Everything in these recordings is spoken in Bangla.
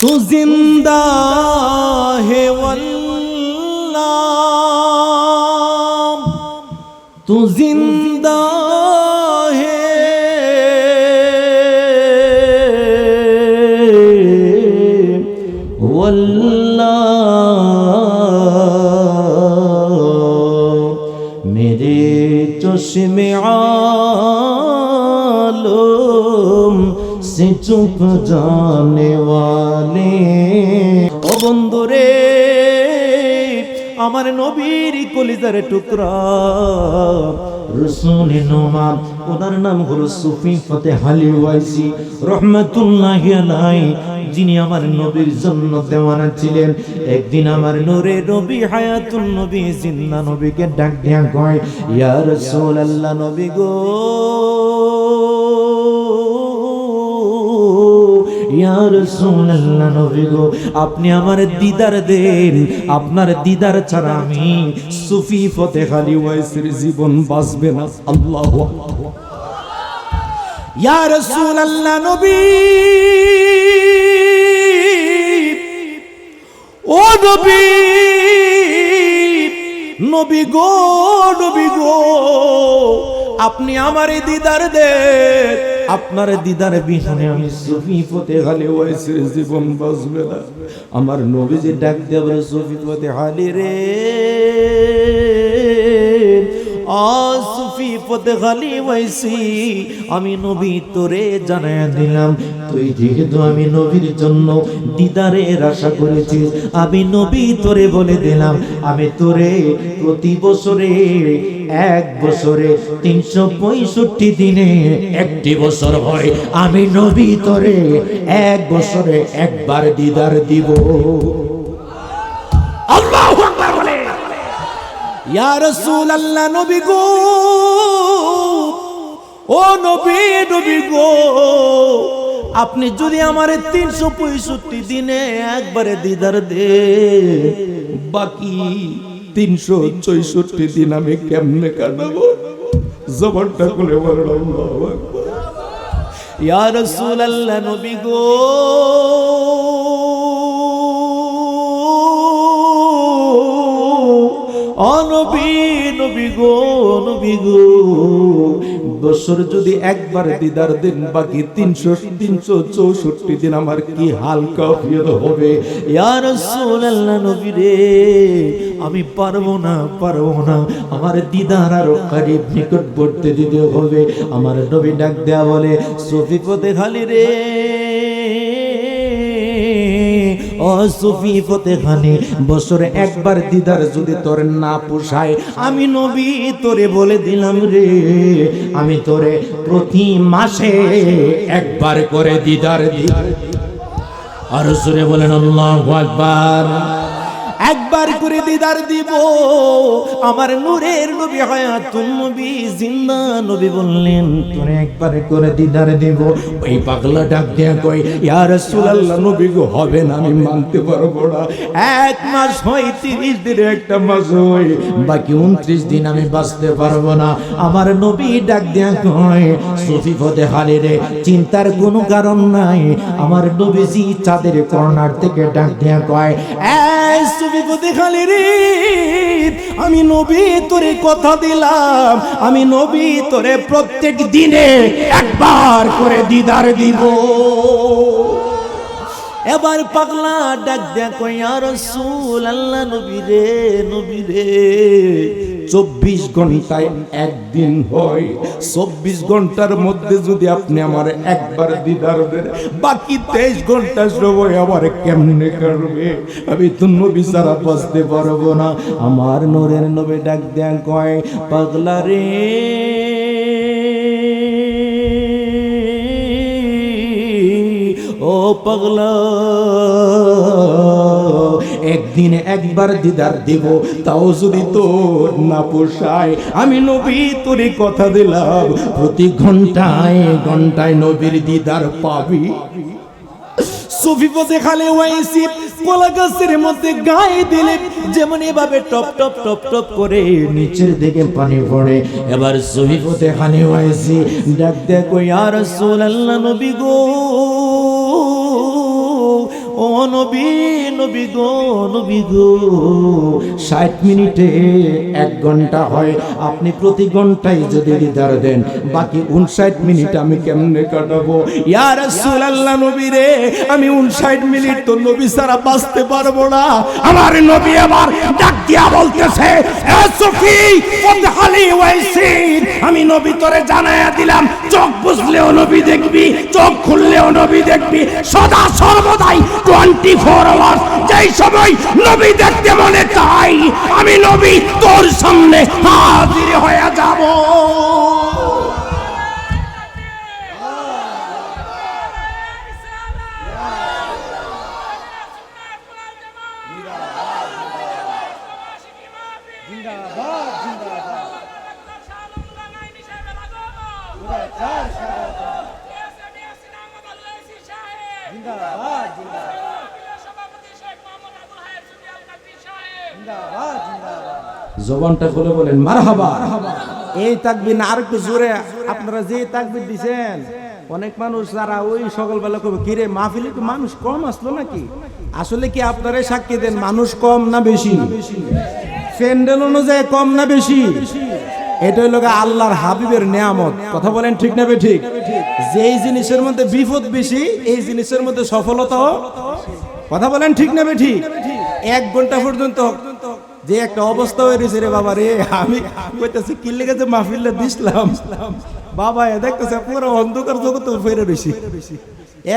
تو زندہ ہے واللہ تو زندہ ہے واللہ میرے چشم চুপ জানেওয়ালে ও বন্ধুরে আমার নবীর কলিজার টুকরা। রসুল নোমান ওনার নাম হলো সুফি ফতে হালিওয়াইসি রহমাতুল্লাহ আলাই যিনি আমার নবীর জন্য দেওয়ানা ছিলেন। একদিন আমার নূরে নবী হায়াতুল নবী জিন্দা নবীকে ডাক দিয়া কয়, ইয়া রাসূলুল্লাহ নবী গো। ইয়া রাসূলুল্লাহ, নবী গো, আপনি আমার দিদার দেন আপনার দিদার ছাড়া আমি সুফি ফতে খালি ওয়াইসের জীবন বাঁচবে না। আল্লাহু ইয়া রাসূলুল্লাহ, নবী। ও নবী নবী গো নবী গো, আপনি আমার দিদার দেন আপনার দিদারে বিহনে আমি সুফি ফতে হালে ওয়াইসের জীবন বাঁচবে না। আমার নবীজি ডাক দেবে সুফি ফতে হালি রে। ফতে হালি ওয়াইসি আমি নবী তোরে জানায় দিলাম, তুই যেহেতু আমি নবীর জন্য দিদারের আশা করেছিস, আমি নবী তোরে বলে দিলাম, আমি তোরে প্রতি বছরে, এক বছরে তিনশো পঁয়ষট্টি দিনে একটি বছর হয়, আমি নবী তোরে এক বছরে একবার দিদার দিব। আল্লাহু ইয়া রাসূলুল্লাহ নবী গো ও নবী নবী গো, আপনি যদি আমার তিনশো পঁয়ষট্টি দিনে একবারে দিদার দে বাকি তিনশো চৌষট্টি দিন আমি কেমনে কাটাবো? জবরটা খুলে বলল আল্লাহু আকবার। ইয়া নবী গো নবী গো নবী গো। বছর যদি একবার দিদার দিন বাকি তিনশো তিনশো চৌষট্টি দিন আমার কি হালকা ফিল হবে? ইয়ার সোনাল্লাহ নবী রে, আমি পারব না পারব না। আমার দিদার আরও কারিব নিকটবর্তী দিতে হবে, আমার নবী ডাক দেয়া বলে সফি পথে খালি রে। ও সুফি ফতেখানে বছরে একবার দিদার যদি তোর না পোষায়, আমি নবী তোরে বলে দিলাম রে। আমি তোরে প্রতি মাসে একবার করে দিদার দি আর সুরে বলেন, আল্লাহ আকবার। একবার করে দিদার দিব। আমার নূরের নবী হায়াতুন নবী, জিন্দা নবী বললেন, তোরে একবার করে দিদার দিব। ওই পাগলা ডাক দিয়া কই ইয়া রাসূলুল্লাহ, নবী গো, হবে না, আমি মানতে পারব না। এক মাস হয় 30 দিনে একটা মাস হয়, বাকি 29 দিন আমি বাঁচতে পারব না। আমার নবী ডাক দিয়া কই সুফি ফতে হালে রে, চিন্তার কোনো কারণ নাই। আমার নবীজি চাঁদের কর্নার থেকে ডাক দিয়া কয় এই ফতে খালি রে। আমি নবী তোরে কথা দিলাম। আমি নবী তোরে প্রত্যেক দিনে একবার করে দিদার দিব। এবার পাগলা ডাক দেখো রসুল আল্লাহ নবী রে নবী রে। চব্বিশ ঘন্টায় একদিন হয়। চব্বিশ ঘণ্টার মধ্যে যদি আপনি আমার একবার দিদার দেন, বাকি তেইশ ঘণ্টা সময় আমার কেমনে কাটবে? আমি তো নবী ছাড়া বাঁচতে পারব না। আমার নোরের নবী ডাক দেন কয়, পাগলা রে। ও পাগলা, একদিন একবার দিদার দিব, তাও যদি তোর না পোষায়, আমি নবী তোরে কথা দিলাম, প্রতি ঘন্টায় ঘন্টায় নবীর দিদার পাবি। সুফি পথে গাছের মধ্যে গায়ে দিলে, যেমন এভাবে টপ টপ টপ টপ করে নিচের দিকে পানি পড়ে। এবার পথে রাসূলুল্লাহ নবী গো। Oh. নবী গো, নবী ষাট মিনিটে এক ঘণ্টা হয়। আপনি প্রতি ঘন্টায় যদি দিদার দেন, বাকি উনষাট মিনিট আমি কেমনে কাটাবো? ইয়া রাসূলুল্লাহ নবী রে, আমি উনষাট মিনিট তো নবী ছাড়া বাঁচতে পারব না। আমার নবী আবার ডাক দিয়া বলতেছে আমি নবী তোরে জানায়া দিলাম, চোখ বুঝলেও নবী দেখবি, চোখ খুললেও নবী দেখবি। সদা সর্বদাই সময় নবী দেখতে মনে চাই আমি নবী তোর সামনে হাজির হয়ে খুলে বলেন এই তাকবির আর একটু জোরে, আপনারা যে তাকবির দিছেন, অনেক মানুষ যারা ওই সকালবেলা কবে কিরে, মাহফিলে তো মানুষ কম আসলো নাকি? আসলে কি আপনারাই সাক্ষী দেন, মানুষ কম না বেশি? প্যান্ডেল অনুযায়ী কম না বেশি? আল্লাহর হাবিবের নিয়ামত। কথা বলেন ঠিক না ঠিক যেই জিনিসের মধ্যে বিপদ বেশি, এই জিনিসের মধ্যে সফলতাও কথা বলেন ঠিক না ঠিক এক ঘণ্টা পর্যন্ত যে একটা অবস্থা হয়েছে রে বাবা রে, আমি কইতেছি কি লেগেছে মাহফিলে দিসলাম বাবা, এ দেখতেছে পুরো অন্ধকার জগৎ ফেরে রয়েছি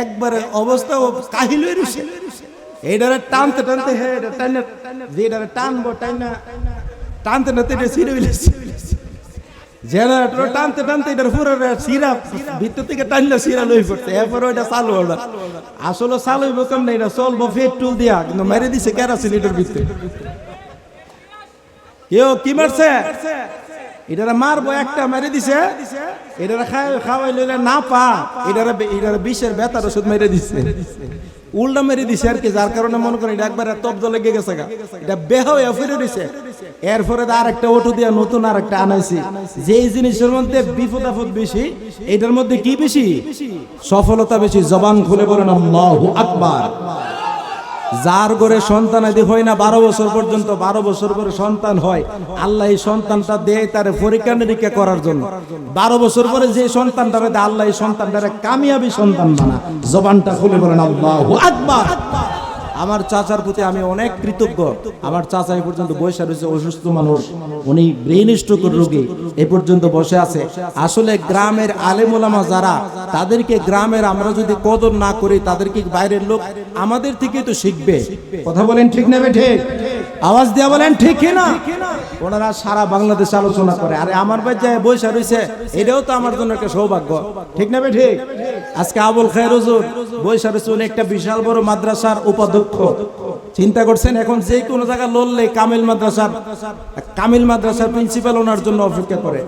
একবারে অবস্থা কাহিল হয়ে রয়েছে এইটারে টানতে টানতে হে, এটা টাইনা, যে এটারে টানবো টাইনা, টানতে টানতে এটা ছিঁড়ে ফেলেছি। জেনারেটর টানতে টানতে এটার পুরো সিরা ভিতর থেকে টানলে সিরা লই পড়ছে। এরপর ওইটা চালু হলো আসলে চালু কেমন? এটা চলবো পেট্রোল দিয়া, কিন্তু মেরে দিছে কেরাসিন এটার ভিতরে। কেউ কি মারছে? এটারে মারবো, একটা মেরে দিছে। এটারে খাই, খাওয়াই লইলে না পা। এটারে এটারে বিষের বেতার ওষুধ মেরে দিছে। উল্টা মেরে দিছে আর কি, যার কারণে মনে করেন এটা একবারে তব্দ লেগে গেছে গা। এটা বেহ হয়ে ফিরে দিছে। এরপরে আর একটা অটো দিয়া নতুন আর একটা আনাইছি। যে জিনিসের মধ্যে বিপদ আপদ বেশি, এটার মধ্যে কি বেশি? সফলতা বেশি, জবান খুলে বলেন, আল্লাহু আকবার। যার ঘরে সন্তান আদি হয় না, বারো বছর পর্যন্ত, বারো বছর পরে সন্তান হয়, আল্লাহ এই সন্তানটা দেয় তার পরীক্ষা নিরীক্ষা করার জন্য। বারো বছর পরে যে সন্তানটা দেয় আল্লাহ এই সন্তানটারে কামিয়াবি সন্তান বানা। জবানটা খুলে আল্লাহ আকবার। আমার চাচার প্রতি আমি অনেক কৃতজ্ঞ। আমার চাচা এই পর্যন্ত বসে রয়েছে, অসুস্থ মানুষ। উনি ব্রেন স্ট্রোকের রোগী। এ পর্যন্ত বসে আছে। আসলে গ্রামের আলেমোলামা যারা, তাদেরকে গ্রামের আমরা যদি কদর না করি তাদেরকে বাইরের লোক আমাদের থেকে তো শিখবে। কথা বলেন ঠিক নেবে ঠিক আওয়াজ দেওয়া বলেন ঠিক না? ওনারা সারা বাংলাদেশ আলোচনা করে। আরে আমার ভাই যায় বসে রয়েছে এটাও তো আমার জন্য একটা সৌভাগ্য। ঠিক নেবে ঠিক আজকে আবুল খায়ের হুজুর বসে রয়েছে, উনি একটা বিশাল বড় মাদ্রাসার উপাধ্যক্ষ। চিন্তা করছেন, এখন যে কোনো জায়গায় লড়লে কামিল মাদ্রাসার কামিল মাদ্রাসার প্রিন্সিপাল ওনার জন্য অপেক্ষা করে।